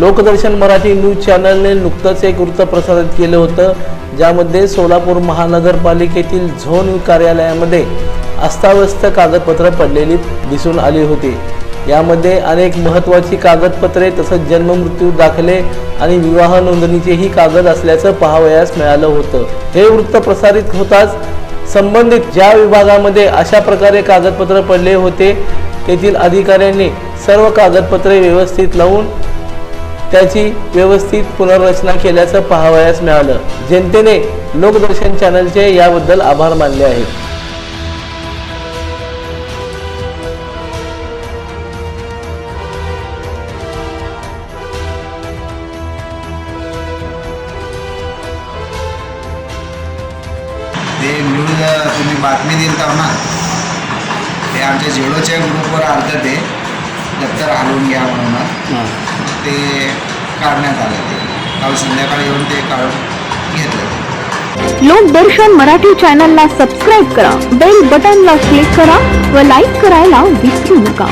लोकदर्शन Marathi news चॅनलने नुकतंच एक वृत्त प्रसारित केलं होतं ज्यामध्ये सोलापूर महानगरपालिकेतील झोन कार्यालयामध्ये अस्ताव्यस्त कागदपत्र पडलेली दिसून आली होती. यामध्ये अनेक महत्त्वाची कागदपत्रे तसंच जन्ममृत्यू दाखले आणि विवाह नोंदणीचेही कागद असल्याचं पाहावयास मिळालं होतं. हे वृत्त प्रसारित होताच संबंधित ज्या विभागामध्ये अशा प्रकारे कागदपत्र पडले होते तेथील अधिकाऱ्यांनी सर्व कागदपत्रे व्यवस्थित लावून त्याची व्यवस्थित पुनर्रचना केल्याचं पाहावयास मिळालं. जनतेने लोकदर्शन चॅनलचे याबद्दल आभार मानले आहेत. ते न्यूज तुम्ही बातमी दिली तर ना ते आमच्या झेडोच्या ग्रुपवर आलं ते दप्तर हलवून घ्या म्हणून. ते काढण्यात आलं ते. काल संध्याकाळी येऊन ते काढून घेतलं. लोकदर्शन मराठी चॅनलला सबस्क्राईब करा बेल बटनला क्लिक करा व लाईक करायला विसरू नका.